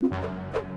you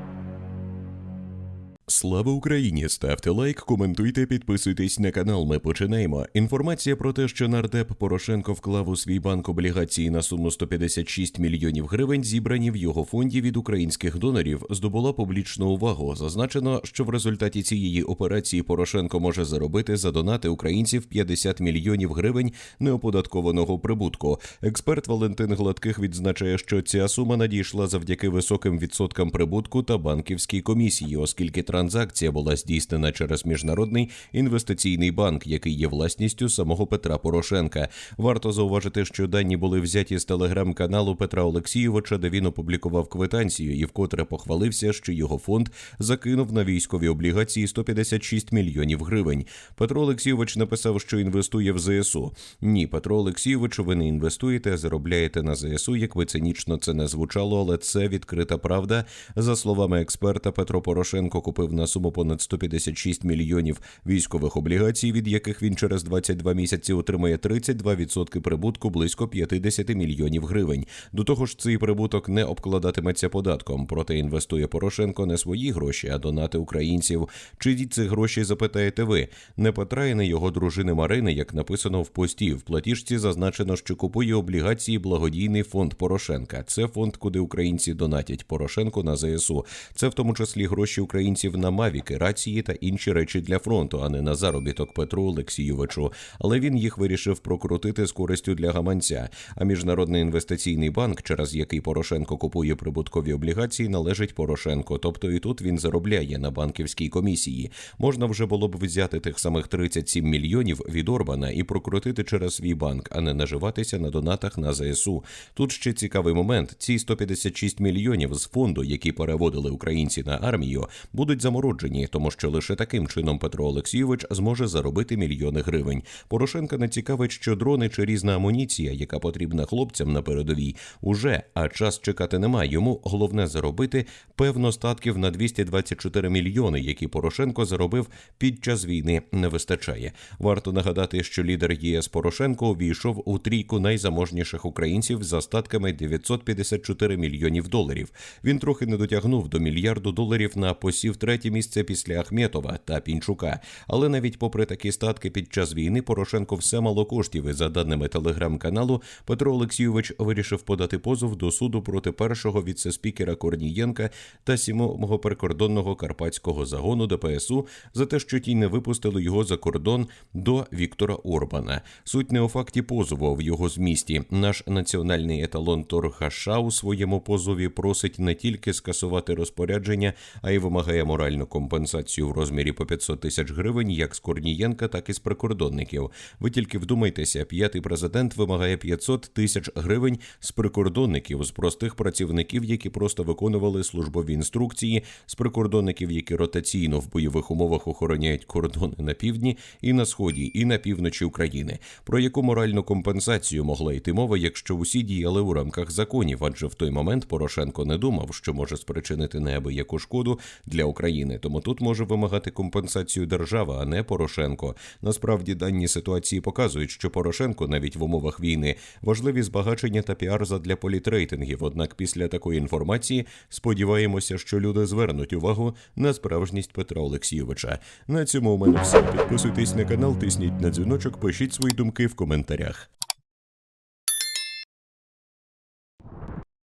Слава Україні! Ставте лайк, коментуйте, підписуйтесь на канал. Ми починаємо. Інформація про те, що нардеп Порошенко вклав у свій банк облігації на суму 156 мільйонів гривень, зібрані в його фонді від українських донорів, здобула публічну увагу. Зазначено, що в результаті цієї операції Порошенко може заробити за донати українців 50 мільйонів гривень неоподаткованого прибутку. Експерт Валентин Гладких відзначає, що ця сума надійшла завдяки високим відсоткам прибутку та банківській комісії, оскільки транзакція була здійснена через міжнародний інвестиційний банк, який є власністю самого Петра Порошенка. Варто зауважити, що дані були взяті з телеграм-каналу Петра Олексійовича, де він опублікував квитанцію і вкотре похвалився, що його фонд закинув на військові облігації 156 мільйонів гривень. Петро Олексійович написав, що інвестує в ЗСУ. Ні, Петро Олексійович, ви не інвестуєте, а заробляєте на ЗСУ. Як би цинічно це не звучало, але це відкрита правда. За словами експерта, Петро Порошенко купив на суму понад 156 мільйонів військових облігацій, від яких він через 22 місяці отримає 32% прибутку близько 50 мільйонів гривень. До того ж, цей прибуток не обкладатиметься податком. Проте інвестує Порошенко не свої гроші, а донати українців. Чи ці гроші запитаєте ви? Не Петра і не його дружини Марини, як написано в пості. В платіжці зазначено, що купує облігації благодійний фонд Порошенка. Це фонд, куди українці донатять Порошенко на ЗСУ. Це в тому числі гроші українців на мавіки, рації та інші речі для фронту, а не на заробіток Петру Олексійовичу. Але він їх вирішив прокрутити з користю для гаманця. А міжнародний інвестиційний банк, через який Порошенко купує прибуткові облігації, належить Порошенко. Тобто і тут він заробляє на банківській комісії. Можна вже було б взяти тих самих 37 мільйонів від Орбана і прокрутити через свій банк, а не наживатися на донатах на ЗСУ. Тут ще цікавий момент: ці 156 мільйонів з фонду, які переводили українці на армію, будуть замороджені, тому що лише таким чином Петро Олексійович зможе заробити мільйони гривень. Порошенка не цікавить, що дрони чи різна амуніція, яка потрібна хлопцям на передовій, уже а час чекати немає. Йому головне заробити певно статків на 224 мільйони, які Порошенко заробив під час війни. Не вистачає. Варто нагадати, що лідер ЄС Порошенко увійшов у трійку найзаможніших українців за статками 954 мільйонів доларів. Він трохи не дотягнув до мільярду доларів на посів третє місце після Ахметова та Пінчука. Але навіть попри такі статки під час війни Порошенко все мало коштів. І за даними телеграм-каналу, Петро Олексійович вирішив подати позов до суду проти першого віце-спікера Корнієнка та сімого прикордонного карпатського загону ДПСУ за те, що ті не випустили його за кордон до Віктора Орбана. Суть не у факті позову в його змісті. Наш національний еталон Торгаша у своєму позові просить не тільки скасувати розпорядження, а й вимагає моральну компенсацію в розмірі по 500 тисяч гривень, як з Корнієнка, так і з прикордонників. Ви тільки вдумайтеся, п'ятий президент вимагає 500 тисяч гривень з прикордонників, з простих працівників, які просто виконували службові інструкції, з прикордонників, які ротаційно в бойових умовах охороняють кордони на півдні і на сході, і на півночі України. Про яку моральну компенсацію могла йти мова, якщо усі діяли у рамках законів? Адже в той момент Порошенко не думав, що може спричинити неабияку шкоду для України. Тому тут може вимагати компенсацію держава, а не Порошенко. Насправді дані ситуації показують, що Порошенко навіть в умовах війни важливі збагачення та піар задля політрейтингів. Однак після такої інформації сподіваємося, що люди звернуть увагу на справжність Петра Олексійовича. На цьому у мене все. Підписуйтесь на канал, тисніть на дзвіночок, пишіть свої думки в коментарях.